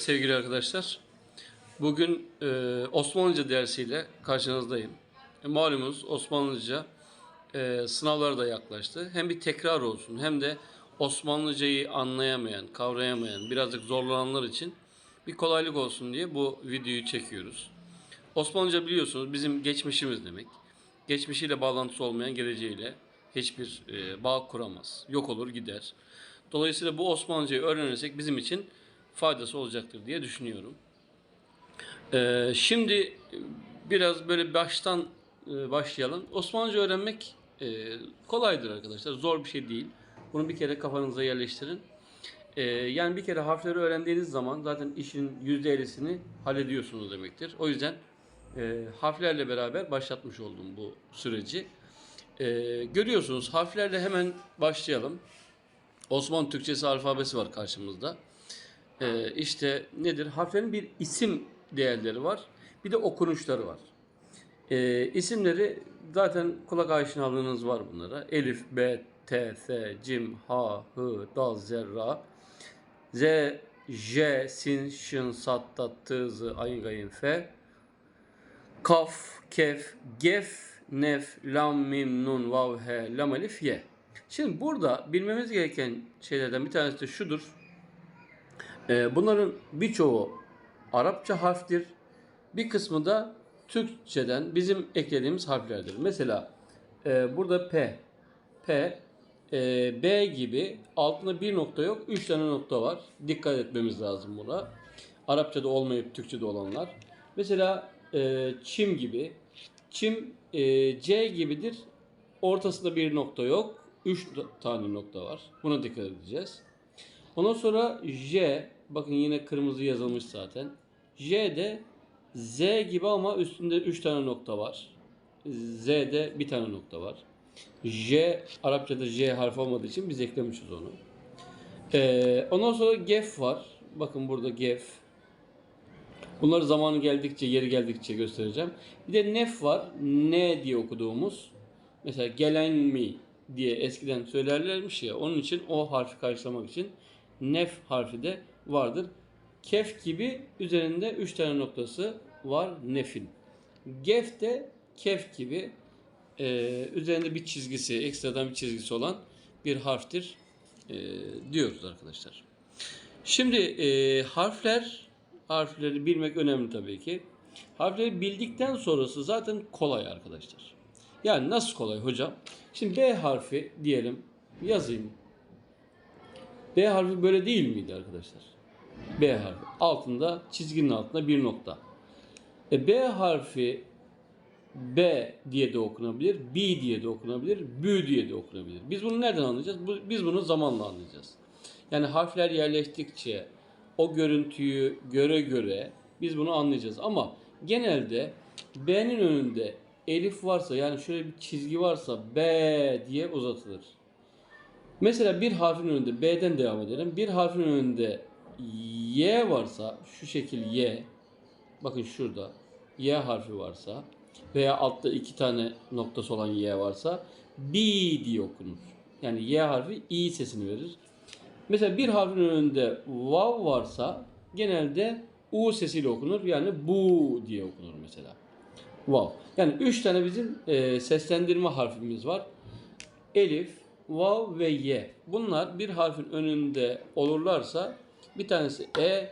Sevgili arkadaşlar. Bugün e, Osmanlıca dersiyle karşınızdayım. E, malumunuz Osmanlıca e, sınavlara da yaklaştı. Hem bir tekrar olsun hem de Osmanlıcayı anlayamayan, kavrayamayan, birazcık zorlananlar için bir kolaylık olsun diye bu videoyu çekiyoruz. Osmanlıca biliyorsunuz bizim geçmişimiz demek. Geçmişiyle bağlantısı olmayan geleceğiyle hiçbir e, bağ kuramaz. Yok olur gider. Dolayısıyla bu Osmanlıcayı öğrenirsek bizim için faydası olacaktır diye düşünüyorum. Ee, şimdi e, biraz böyle baştan e, başlayalım. Osmanlıca öğrenmek e, kolaydır arkadaşlar. Zor bir şey değil. Bunu bir kere kafanıza yerleştirin. Ee, yani bir kere harfleri öğrendiğiniz zaman zaten işin %50'sini hallediyorsunuz demektir. O yüzden e, harflerle beraber başlatmış oldum bu süreci. Ee, görüyorsunuz harflerle hemen başlayalım. Osmanlı Türkçesi alfabesi var karşımızda. Ee, işte nedir? Harflerin bir isim değerleri var. Bir de okunuşları var. Ee, isimleri zaten kulak aşinalığınız var bunlara. Elif, B, T, S, Cim, H, H, Dal, Zer, Ra. Z, J, Sin, Şın, Sat, Tat, Tı, Zı, Ayın, Gayın, F. Kaf, Kef, Gef, Nef, Lam, Mim, Nun, Vav, He, Lam, Elif, Ye. Şimdi burada bilmemiz gereken şeylerden bir tanesi de şudur. Ee, bunların birçoğu Arapça harftir. Bir kısmı da Türkçeden bizim eklediğimiz harflerdir. Mesela e, burada P. P, e, B gibi altında bir nokta yok, üç tane nokta var. Dikkat etmemiz lazım buna. Arapçada olmayıp Türkçede olanlar. Mesela e, çim gibi. Çim e, C gibidir. Ortasında bir nokta yok. Üç tane nokta var. Buna dikkat edeceğiz. Ondan sonra J, bakın yine kırmızı yazılmış zaten. J de Z gibi ama üstünde 3 tane nokta var. Z'de bir tane nokta var. J, Arapçada J harfi olmadığı için biz eklemişiz onu. Ee, ondan sonra gef var. Bakın burada gef. Bunları zamanı geldikçe, yeri geldikçe göstereceğim. Bir de nef var. Ne diye okuduğumuz. Mesela gelen mi diye eskiden söylerlermiş ya. Onun için o harfi karşılamak için nef harfi de vardır. Kef gibi üzerinde 3 tane noktası var nefin. Gef de kef gibi e, üzerinde bir çizgisi, ekstradan bir çizgisi olan bir harftir e, diyoruz arkadaşlar. Şimdi e, harfler, harfleri bilmek önemli tabii ki. Harfleri bildikten sonrası zaten kolay arkadaşlar. Yani nasıl kolay hocam? Şimdi B harfi diyelim yazayım. B harfi böyle değil miydi arkadaşlar? B harfi. Altında çizginin altında bir nokta. E, B harfi B diye de okunabilir, B diye de okunabilir, Bü diye de okunabilir. Biz bunu nereden anlayacağız? Bu, biz bunu zamanla anlayacağız. Yani harfler yerleştikçe o görüntüyü göre göre biz bunu anlayacağız. Ama genelde B'nin önünde elif varsa yani şöyle bir çizgi varsa B diye uzatılır. Mesela bir harfin önünde B'den devam edelim. Bir harfin önünde Y varsa şu şekil Y. Bakın şurada Y harfi varsa veya altta iki tane noktası olan Y varsa B diye okunur. Yani Y harfi İ sesini verir. Mesela bir harfin önünde Vav varsa genelde U sesiyle okunur. Yani bu diye okunur mesela. Vav. Yani üç tane bizim e, seslendirme harfimiz var. Elif, vav ve ye. Bunlar bir harfin önünde olurlarsa bir tanesi e,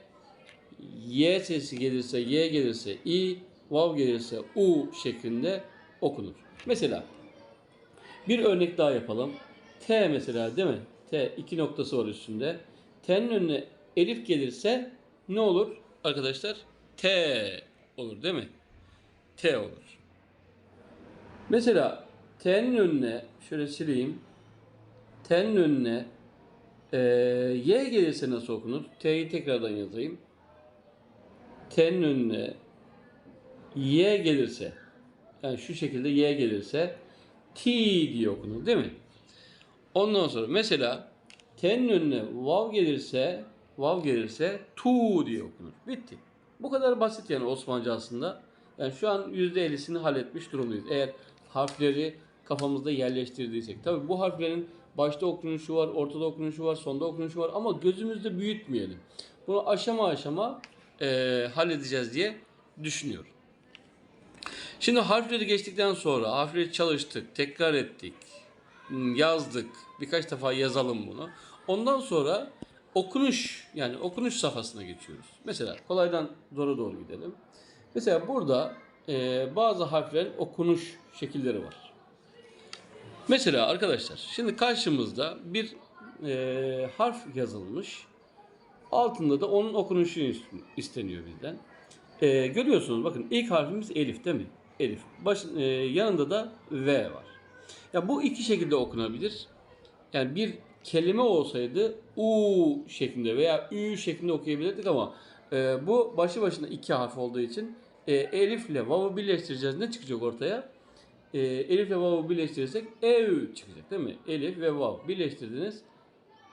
y sesi gelirse y gelirse i, vav gelirse u şeklinde okunur. Mesela bir örnek daha yapalım. T mesela değil mi? T iki noktası var üstünde. T'nin önüne elif gelirse ne olur arkadaşlar? T olur değil mi? T olur. Mesela T'nin önüne şöyle sileyim. T'nin önüne e, Y gelirse nasıl okunur? T'yi tekrardan yazayım. T'nin önüne Y gelirse yani şu şekilde Y gelirse T diye okunur değil mi? Ondan sonra mesela T'nin önüne Vav gelirse Vav gelirse Tu diye okunur. Bitti. Bu kadar basit yani Osmanlıca aslında. Yani şu an %50'sini halletmiş durumdayız. Eğer harfleri kafamızda yerleştirdiysek. Tabi bu harflerin Başta okunuşu var, ortada okunuşu var, sonda okunuşu var ama gözümüzde büyütmeyelim. Bunu aşama aşama eee, halledeceğiz diye düşünüyorum. Şimdi harfleri geçtikten sonra harfleri çalıştık, tekrar ettik, yazdık. Birkaç defa yazalım bunu. Ondan sonra okunuş yani okunuş safhasına geçiyoruz. Mesela kolaydan zora doğru gidelim. Mesela burada eee, bazı harflerin okunuş şekilleri var. Mesela arkadaşlar şimdi karşımızda bir eee, harf yazılmış. Altında da onun okunuşu ist- isteniyor bizden. Eee, görüyorsunuz bakın ilk harfimiz Elif değil mi? Elif. Baş, eee, yanında da V var. Ya bu iki şekilde okunabilir. Yani bir kelime olsaydı U şeklinde veya Ü şeklinde okuyabilirdik ama eee, bu başlı başına iki harf olduğu için eee, Elif ile Vav'ı birleştireceğiz. Ne çıkacak ortaya? Eee, Elif ile Vav'ı birleştirirsek ev çıkacak değil mi? Elif ve Vav birleştirdiniz.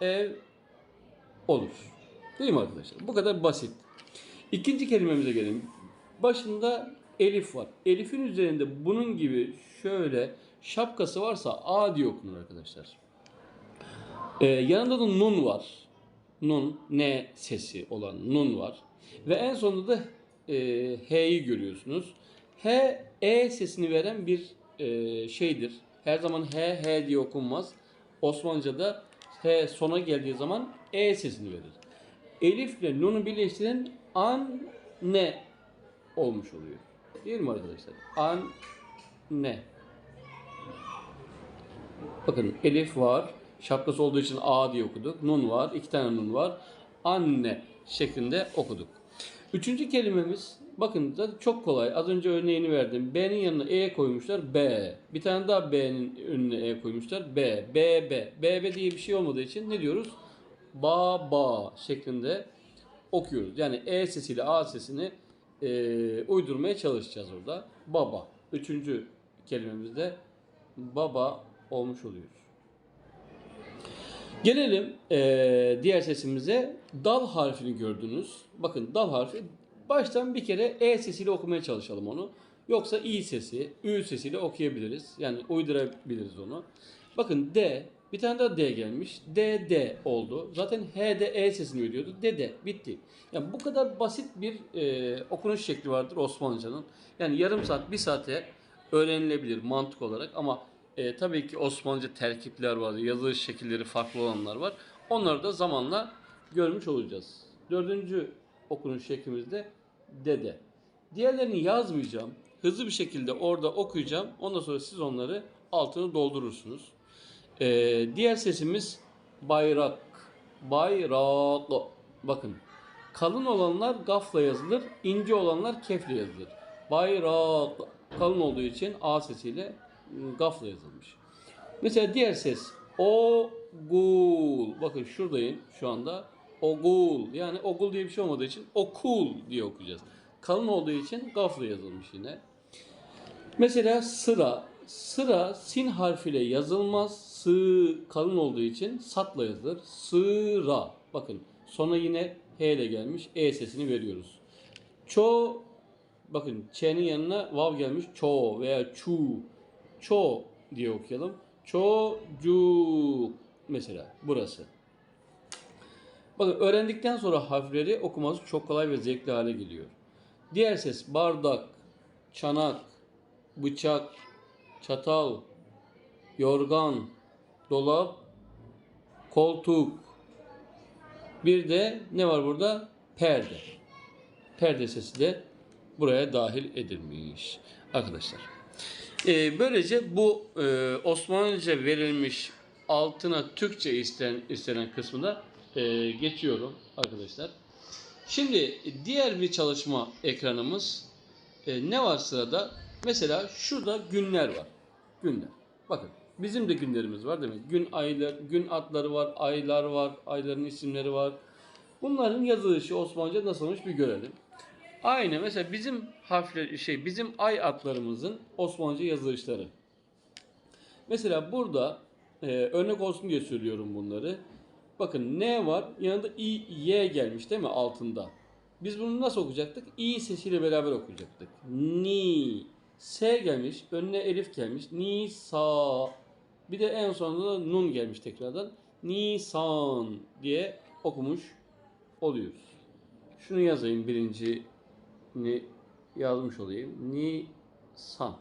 Ev olur. Değil mi arkadaşlar? Bu kadar basit. İkinci kelimemize gelelim. Başında elif var. Elif'in üzerinde bunun gibi şöyle şapkası varsa A diye okunur arkadaşlar. Ee, yanında da nun var. Nun, N sesi olan nun var. Ve en sonunda da e, H'yi görüyorsunuz. H, E sesini veren bir e, şeydir. Her zaman H, H diye okunmaz. Osmanlıca'da H sona geldiği zaman E sesini verir. Elif ile Nun'u birleştiren an ne olmuş oluyor. Değil mi arkadaşlar? An ne. Bakın Elif var. Şapkası olduğu için A diye okuduk. Nun var. iki tane nun var. Anne şeklinde okuduk. Üçüncü kelimemiz bakın zaten çok kolay. Az önce örneğini verdim. B'nin yanına E koymuşlar. B. Bir tane daha B'nin önüne E koymuşlar. B. B, B. B, B diye bir şey olmadığı için ne diyoruz? Ba, ba şeklinde okuyoruz. Yani E sesiyle A sesini e, uydurmaya çalışacağız orada. Baba. Üçüncü kelimemizde baba olmuş oluyor. Gelelim eee, diğer sesimize. Dal harfini gördünüz. Bakın dal harfi. Baştan bir kere E sesiyle okumaya çalışalım onu. Yoksa İ sesi, Ü sesiyle okuyabiliriz. Yani uydurabiliriz onu. Bakın D. Bir tane daha D gelmiş. D, D oldu. Zaten H de E sesini veriyordu. D, D. Bitti. Yani bu kadar basit bir eee, okunuş şekli vardır Osmanlıcanın. Yani yarım saat, bir saate öğrenilebilir mantık olarak ama e, tabii ki Osmanlıca terkipler var, yazılış şekilleri farklı olanlar var. Onları da zamanla görmüş olacağız. Dördüncü okunuş şeklimizde dede. Diğerlerini yazmayacağım. Hızlı bir şekilde orada okuyacağım. Ondan sonra siz onları altını doldurursunuz. E, diğer sesimiz bayrak. Bayrak. Bakın. Kalın olanlar gafla yazılır, ince olanlar kefle yazılır. Bayrak kalın olduğu için A sesiyle ıı, gafla yazılmış. Mesela diğer ses ogul. Bakın şuradayım şu anda. Ogul. Yani ogul diye bir şey olmadığı için okul diye okuyacağız. Kalın olduğu için gafla yazılmış yine. Mesela sıra. Sıra sin harfiyle yazılmaz. Sı kalın olduğu için satla yazılır. Sıra. Bakın sona yine H ile gelmiş. E sesini veriyoruz. Ço bakın ç'nin yanına vav gelmiş. Ço veya çu. Ço diye okuyalım. Çocuk mesela burası. Bakın öğrendikten sonra harfleri okuması çok kolay ve zevkli hale geliyor. Diğer ses bardak, çanak, bıçak, çatal, yorgan, dolap, koltuk. Bir de ne var burada? Perde. Perde sesi de buraya dahil edilmiş arkadaşlar. Ee, böylece bu e, Osmanlıca verilmiş altına Türkçe isten, istenen kısmına e, geçiyorum arkadaşlar. Şimdi diğer bir çalışma ekranımız e, ne var sırada? Mesela şurada günler var. Günler. Bakın bizim de günlerimiz var değil mi? Gün aylar, gün adları var, aylar var, ayların isimleri var. Bunların yazılışı Osmanlıca nasılmış bir görelim. Aynı mesela bizim harfler şey bizim ay adlarımızın Osmanlıca yazılışları. Mesela burada e, örnek olsun diye söylüyorum bunları. Bakın N var yanında I, Y gelmiş değil mi altında? Biz bunu nasıl okuyacaktık? İ sesiyle beraber okuyacaktık. Ni. S gelmiş. Önüne elif gelmiş. Ni sa. Bir de en sonunda da nun gelmiş tekrardan. Nisan diye okumuş oluyoruz. Şunu yazayım birincini yazmış olayım. Nisan.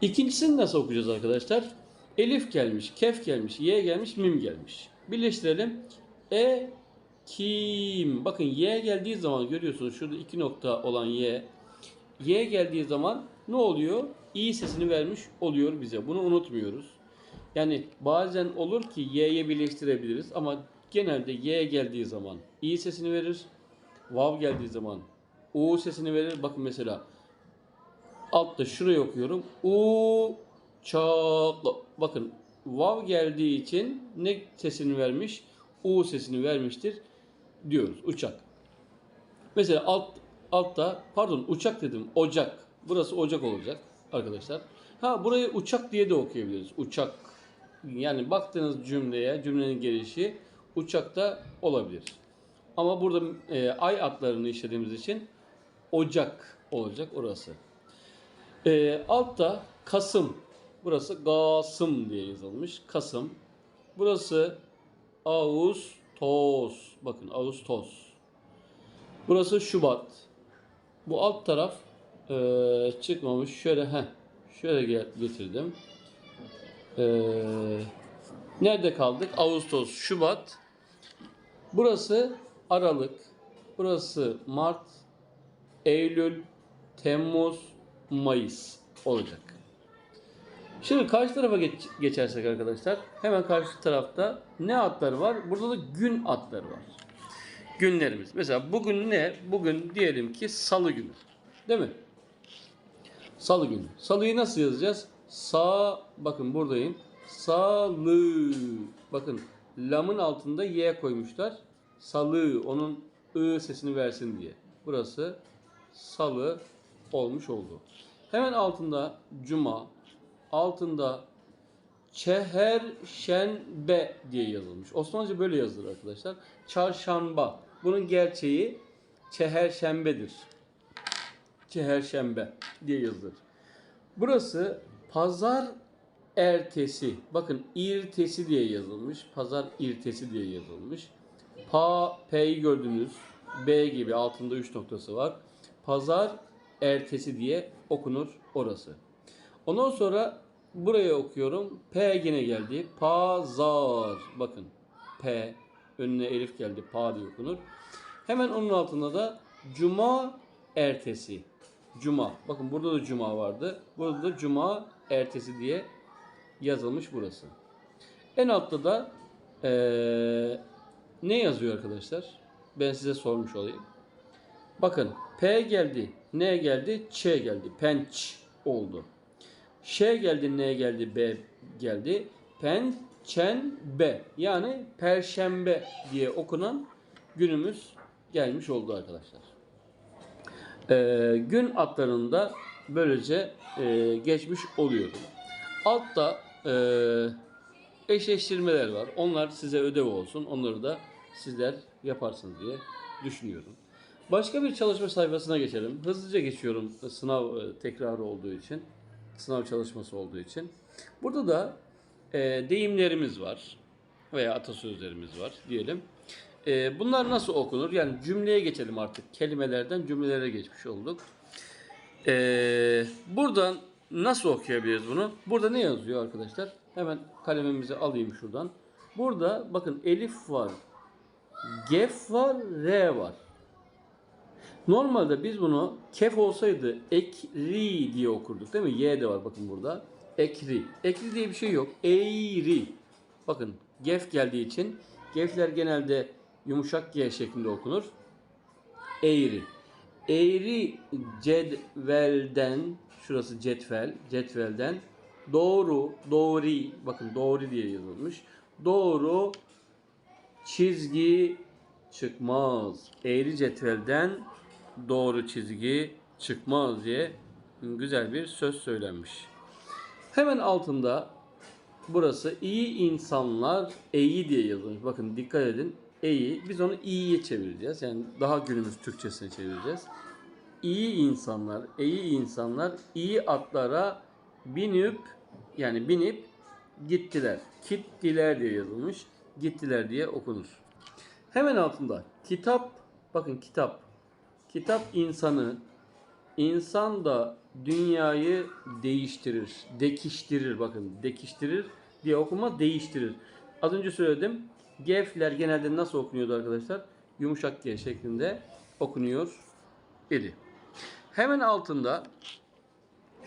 İkincisini nasıl okuyacağız arkadaşlar? Elif gelmiş, kef gelmiş, y gelmiş, mim gelmiş. Birleştirelim. E kim? Bakın y geldiği zaman görüyorsunuz şurada iki nokta olan y. Y geldiği zaman ne oluyor? İ sesini vermiş oluyor bize. Bunu unutmuyoruz. Yani bazen olur ki y'ye birleştirebiliriz ama genelde y geldiği zaman i sesini verir. Vav geldiği zaman u sesini verir. Bakın mesela altta şurayı okuyorum. U çakla. Bakın vav geldiği için ne sesini vermiş? U sesini vermiştir diyoruz. Uçak. Mesela alt altta pardon uçak dedim. Ocak. Burası ocak olacak arkadaşlar. Ha burayı uçak diye de okuyabiliriz. Uçak. Yani baktığınız cümleye, cümlenin gelişi uçakta olabilir. Ama burada e, ay adlarını işlediğimiz için Ocak olacak orası. E, altta Kasım. Burası Gasım diye yazılmış. Kasım. Burası Ağustos. Bakın Ağustos. Burası Şubat. Bu alt taraf e, çıkmamış. Şöyle he, şöyle getirdim. E, nerede kaldık? Ağustos, Şubat. Burası Aralık. Burası Mart, Eylül, Temmuz, Mayıs olacak. Şimdi karşı tarafa geç- geçersek arkadaşlar hemen karşı tarafta ne adları var? Burada da gün adları var. Günlerimiz. Mesela bugün ne? Bugün diyelim ki salı günü. Değil mi? Salı günü. Salıyı nasıl yazacağız? Sa bakın buradayım. Salı. Bakın lamın altında y koymuşlar. Salı onun ı sesini versin diye. Burası salı olmuş oldu. Hemen altında cuma, altında çeherşenbe diye yazılmış. Osmanlıca böyle yazılır arkadaşlar. Çarşamba. Bunun gerçeği çeherşembedir. Çeherşembe diye yazılır. Burası pazar ertesi. Bakın irtesi diye yazılmış. Pazar irtesi diye yazılmış. Pa, P'yi gördünüz. B gibi altında 3 noktası var. Pazar ertesi diye okunur orası. Ondan sonra buraya okuyorum. P yine geldi. Pazar. Bakın P önüne elif geldi. Pa diye okunur. Hemen onun altında da cuma ertesi. Cuma. Bakın burada da cuma vardı. Burada da cuma ertesi diye yazılmış burası. En altta da eee, ne yazıyor arkadaşlar? Ben size sormuş olayım. Bakın P geldi, N geldi, Ç geldi. Penç oldu. Ş geldi, N geldi, B geldi. Pen, çen, B. Yani Perşembe diye okunan günümüz gelmiş oldu arkadaşlar. Ee, gün adlarında böylece e, geçmiş oluyorum. Altta e, eşleştirmeler var. Onlar size ödev olsun. Onları da sizler yaparsınız diye düşünüyorum. Başka bir çalışma sayfasına geçelim. Hızlıca geçiyorum sınav e, tekrarı olduğu için. Sınav çalışması olduğu için. Burada da e, deyimlerimiz var. Veya atasözlerimiz var diyelim. E, bunlar nasıl okunur? Yani cümleye geçelim artık. Kelimelerden cümlelere geçmiş olduk. E, buradan nasıl okuyabiliriz bunu? Burada ne yazıyor arkadaşlar? Hemen kalemimizi alayım şuradan. Burada bakın elif var, gef var, r var. Normalde biz bunu kef olsaydı ekri diye okurduk değil mi? Y de var bakın burada. Ekri. Ekri diye bir şey yok. Eğri. Bakın gef geldiği için gefler genelde yumuşak G şeklinde okunur. Eğri. Eğri cetvelden şurası cetvel, cetvelden doğru, doğri bakın doğru diye yazılmış. Doğru çizgi çıkmaz. Eğri cetvelden doğru çizgi çıkmaz diye güzel bir söz söylenmiş. Hemen altında burası iyi insanlar iyi diye yazılmış. Bakın dikkat edin. İyi. Biz onu iyiye çevireceğiz. Yani daha günümüz Türkçesine çevireceğiz. İyi insanlar, iyi insanlar iyi atlara binip yani binip gittiler. Gittiler diye yazılmış. Gittiler diye okunur. Hemen altında kitap, bakın kitap. Kitap insanı, insan da dünyayı değiştirir, dekiştirir bakın, dekiştirir diye okuma değiştirir. Az önce söyledim. Gefler genelde nasıl okunuyordu arkadaşlar? Yumuşak G şeklinde okunuyor idi. Hemen altında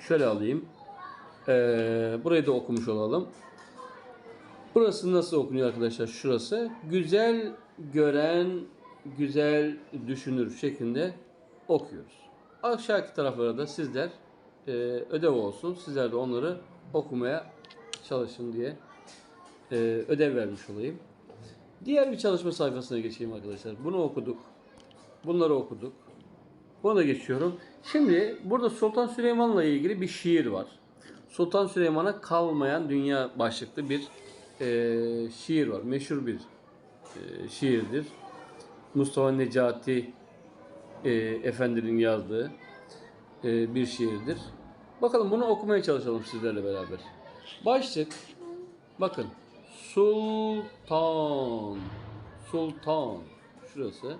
şöyle alayım. Ee, burayı da okumuş olalım. Burası nasıl okunuyor arkadaşlar? Şurası. Güzel gören, güzel düşünür şeklinde okuyoruz. Aşağıki taraflara da sizler e, ödev olsun. Sizler de onları okumaya çalışın diye e, ödev vermiş olayım. Diğer bir çalışma sayfasına geçeyim arkadaşlar. Bunu okuduk. Bunları okuduk. Da geçiyorum. Şimdi burada Sultan Süleyman'la ilgili bir şiir var. Sultan Süleyman'a kalmayan dünya başlıklı bir e, şiir var. Meşhur bir e, şiirdir. Mustafa Necati e, Efendi'nin yazdığı e, bir şiirdir. Bakalım bunu okumaya çalışalım sizlerle beraber. Başlık bakın Sultan Sultan şurası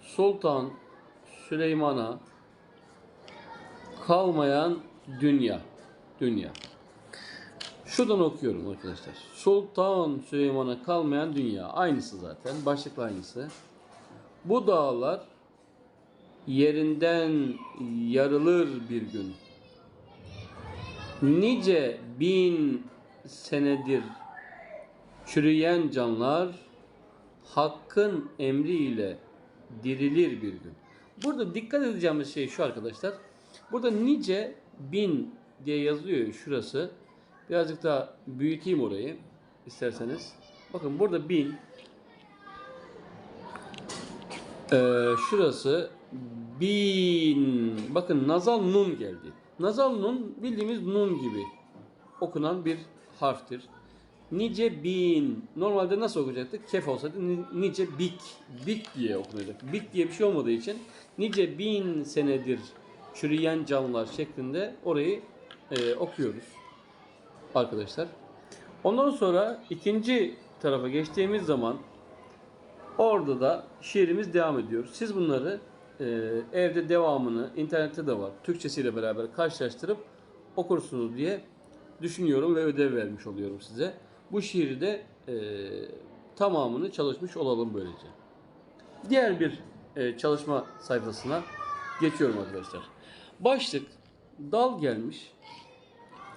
Sultan Süleyman'a kalmayan dünya dünya Şuradan okuyorum arkadaşlar. Sultan Süleyman'a kalmayan dünya. Aynısı zaten. Başlıkla aynısı. Bu dağlar yerinden yarılır bir gün. Nice bin senedir çürüyen canlar Hakk'ın emriyle dirilir bir gün. Burada dikkat edeceğimiz şey şu arkadaşlar. Burada nice bin diye yazıyor ya şurası. Birazcık daha büyüteyim orayı isterseniz. Bakın burada bin. Ee, şurası bin. Bakın nazal nun geldi. Nazal nun bildiğimiz nun gibi okunan bir harftir. Nice bin. Normalde nasıl okuyacaktık? Kef olsaydı ni- nice bik. Bik diye okunacak. Bik diye bir şey olmadığı için nice bin senedir çürüyen canlılar şeklinde orayı e, okuyoruz arkadaşlar. Ondan sonra ikinci tarafa geçtiğimiz zaman orada da şiirimiz devam ediyor. Siz bunları e, evde devamını internette de var. Türkçesiyle beraber karşılaştırıp okursunuz diye düşünüyorum ve ödev vermiş oluyorum size. Bu şiiri de e, tamamını çalışmış olalım böylece. Diğer bir e, çalışma sayfasına geçiyorum arkadaşlar. Başlık dal gelmiş.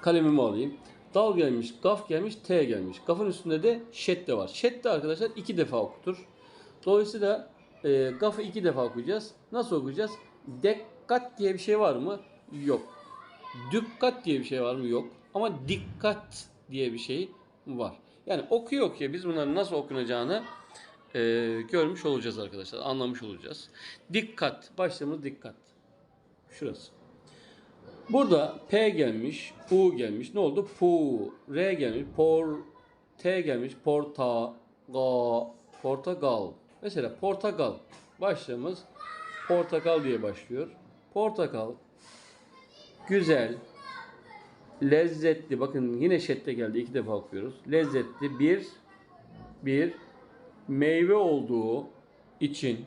Kalemimi alayım. Dal gelmiş, gaf gelmiş, t gelmiş. Gafın üstünde de şedde var. Şedde arkadaşlar iki defa okutur. Dolayısıyla e, gafı iki defa okuyacağız. Nasıl okuyacağız? Dekkat diye bir şey var mı? Yok. Dükkat diye bir şey var mı? Yok. Ama dikkat diye bir şey var. Yani okuyor okuyor biz bunların nasıl okunacağını e, görmüş olacağız arkadaşlar. Anlamış olacağız. Dikkat. Başlığımız dikkat. Şurası. Burada P gelmiş, U gelmiş. Ne oldu? Pu. R gelmiş, por. T gelmiş, porta. Ga. Portagal. Mesela portakal. Başlığımız portakal diye başlıyor. Portakal. Güzel. Lezzetli. Bakın yine şette geldi. iki defa okuyoruz. Lezzetli bir bir meyve olduğu için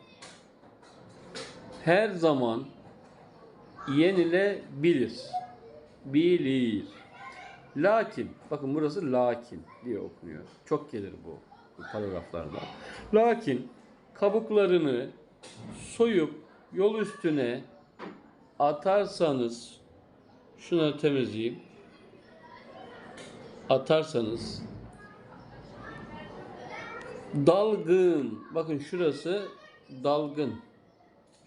her zaman yenilebilir. Bilir. Lakin, bakın burası lakin diye okunuyor. Çok gelir bu, bu paragraflarda. Lakin kabuklarını soyup yol üstüne atarsanız şunları temizleyeyim. Atarsanız dalgın. Bakın şurası dalgın.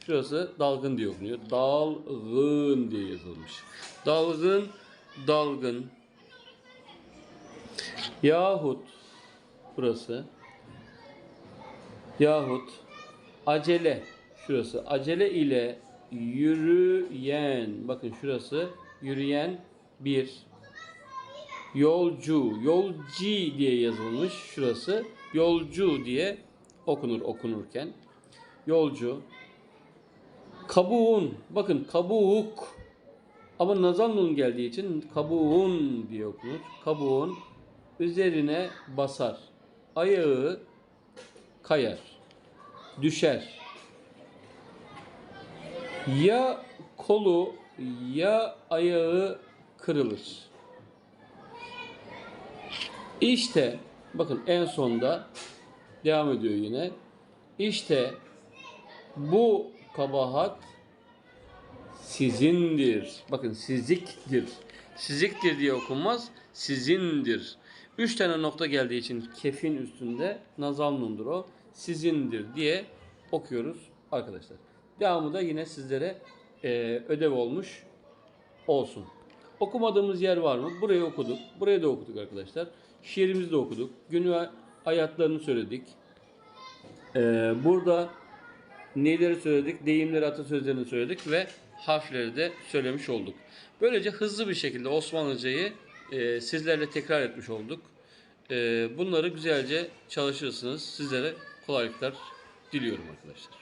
Şurası dalgın diye okunuyor. Dalgın diye yazılmış. Dalgın, dalgın. Yahut burası. Yahut acele. Şurası. Acele ile yürüyen. Bakın şurası. Yürüyen bir yolcu. Yolcu diye yazılmış. Şurası. Yolcu diye okunur okunurken. Yolcu. Kabuğun. Bakın kabuğuk. Ama nazal geldiği için kabuğun diye okunur. Kabuğun üzerine basar. Ayağı kayar. Düşer. Ya kolu ya ayağı kırılır. İşte bakın en sonda devam ediyor yine. İşte bu kabahat sizindir. Bakın siziktir. Siziktir diye okunmaz. Sizindir. Üç tane nokta geldiği için kefin üstünde nazal nundur o. Sizindir diye okuyoruz arkadaşlar. Devamı da yine sizlere e, ödev olmuş olsun. Okumadığımız yer var mı? Burayı okuduk. Burayı da okuduk arkadaşlar. Şiirimizi de okuduk. Günü hayatlarını söyledik. Ee, burada neleri söyledik? Deyimleri, atasözlerini söyledik ve harfleri de söylemiş olduk. Böylece hızlı bir şekilde Osmanlıcayı e, sizlerle tekrar etmiş olduk. E, bunları güzelce çalışırsınız. Sizlere kolaylıklar diliyorum arkadaşlar.